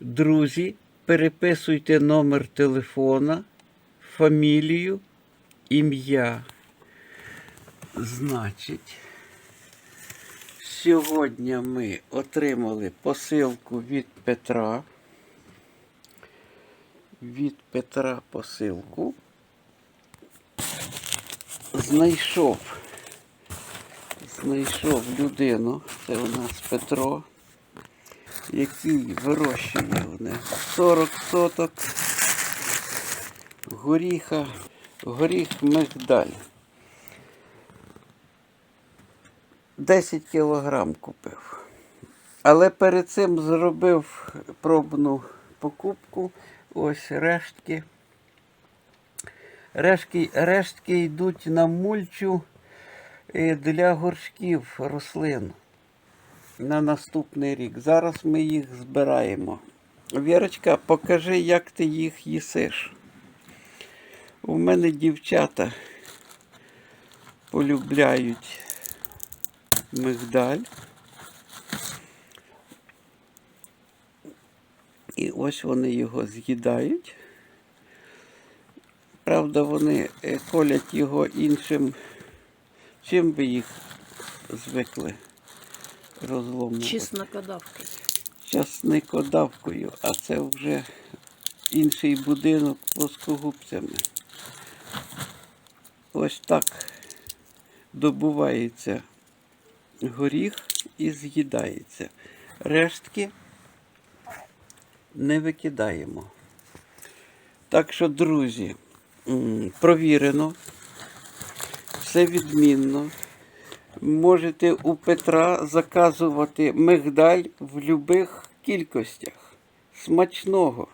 Друзі, переписуйте номер телефона, фамілію, ім'я. Значить, сьогодні ми отримали посилку від Петра. Від Петра посилку. Знайшов. Знайшов людину, це у нас Петро, який вирощує них 40 соток горіха, горіх мигдаль. 10 кілограм купив. Але перед цим зробив пробну покупку. Ось рештки. Рештки, рештки йдуть на мульчу е, для горшків рослин на наступний рік. Зараз ми їх збираємо. Вірочка, покажи, як ти їх їсиш. У мене дівчата полюбляють мигдаль. І ось вони його з'їдають. Правда, вони е, колять його іншим. Чим ви їх звикли розломувати? Чеснокодавки. Часникодавкою, а це вже інший будинок плоскогубцями. Ось так добувається горіх і з'їдається. Рештки не викидаємо. Так що, друзі, провірено, все відмінно. Можете у Петра заказувати мигдаль в будь-яких кількостях. Смачного!